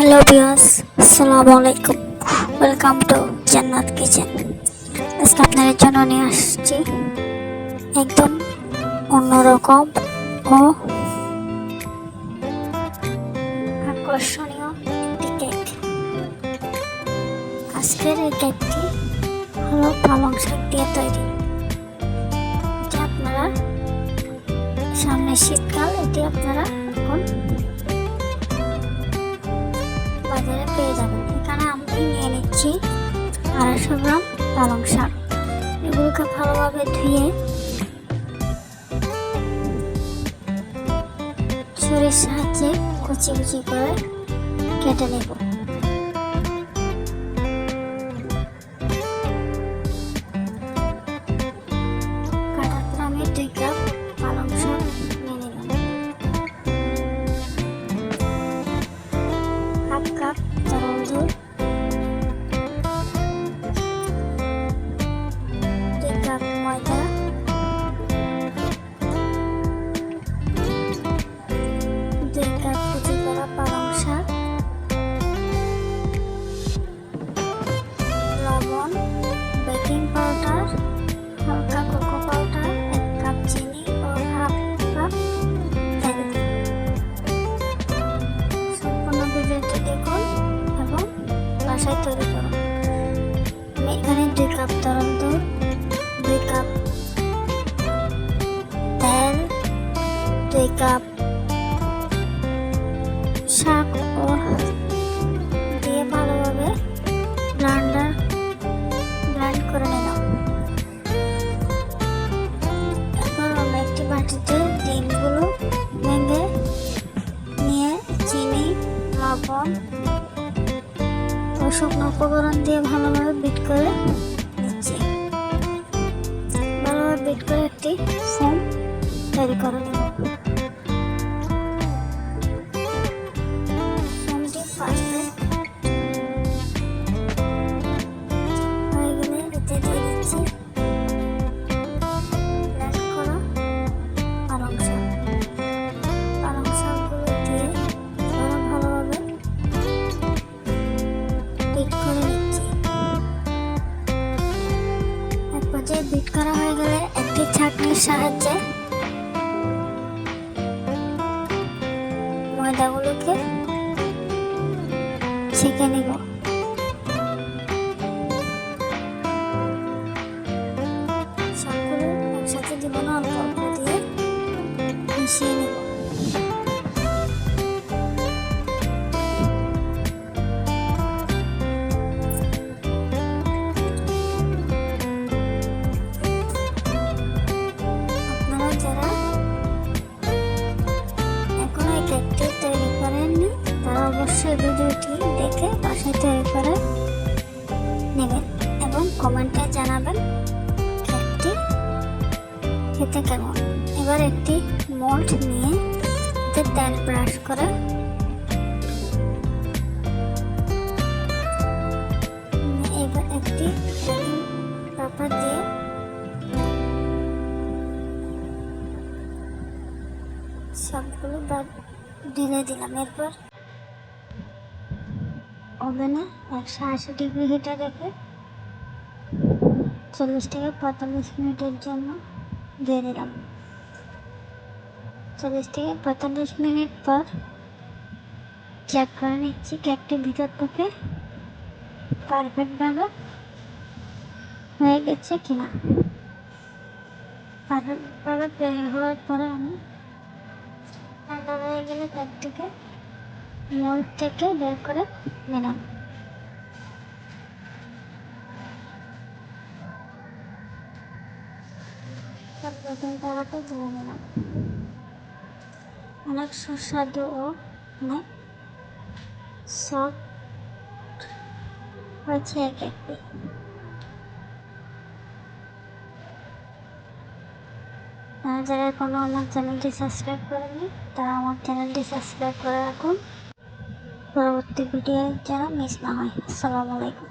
Hello বিয়াস আসসালামু আলাইকুম welcome to জান্নাত কিচেন আজকে আপনাদের জন্য নিয়ে আসছি একদম অন্যরকম ও আকর্ষণীয় একটি কেক আজকের এই কেকটি হলো পালং শাক দিয়ে তৈরি। আপনারা সামনে শীতকাল, এটি আপনারা এখন বাজারে পেয়ে যাবেন। এখানে আমি নিয়ে নিচ্ছি আড়াইশো গ্রাম পালং শাক। এগুলোকে ভালোভাবে ধুয়ে ছুরির সাহায্যে কুচি কুচি করে কেটে নেব। তৈরি করুন আমি এখানে দুই কাপ তরল দুই কাপ তেল, দুই কাপ শাক ও দিয়ে ভালোভাবে ব্লান্ডার ব্লান্ড করে নিলাম। একটি বাটিতে নিয়ে চিনি, লবণ শুকনো উপকরণ দিয়ে ভালোভাবে বিট করে নিচ্ছি ভালোভাবে বিট করে একটি ফোম তৈরি করা নেব বিট করা হয়ে গেলে একটি ছাঁকনির সাহায্যে ময়দাগুলোকে ছেঁকে নিব। সবগুলো একসাথে দিব অল্প দিয়ে মিশিয়ে নেব। তৈরি করে নেবেন এবং কমেন্টে জানাবেন কেকটি খেতে কেমন। এবার একটি মোল্ড নিয়ে তেল ব্রাশ করে এবার একটি পেপার দিয়ে সবগুলো ঢেলে দিলাম। এরপর ওভেনে একশো আশি ডিগ্রি হিটে রেখে চল্লিশ থেকে পঁয়তাল্লিশ মিনিটের জন্য দিয়ে দিলাম। চল্লিশ থেকে পঁয়তাল্লিশ মিনিট পর চেক করে নিচ্ছি। কেকটি ভিতর থেকে পারফেক্টভাবে হয়ে গেছে কিনা। পারফেক্টভাবে হওয়ার পরে আমি ঠান্ডা হয়ে গেলে কেকটিকে মোল্ড থেকে বের করে নিলাম। পাউডারটা নিলাম। অনেক সুস্বাদু ও হয়েছে কেকটি আর যারা এখনও আমার চ্যানেলটি সাবস্ক্রাইব করেনি তারা আমার চ্যানেলটি সাবস্ক্রাইব করে রাখুন। পরবর্তী ভিডিও যেন মিস না হয়। আসসালামু আলাইকুম।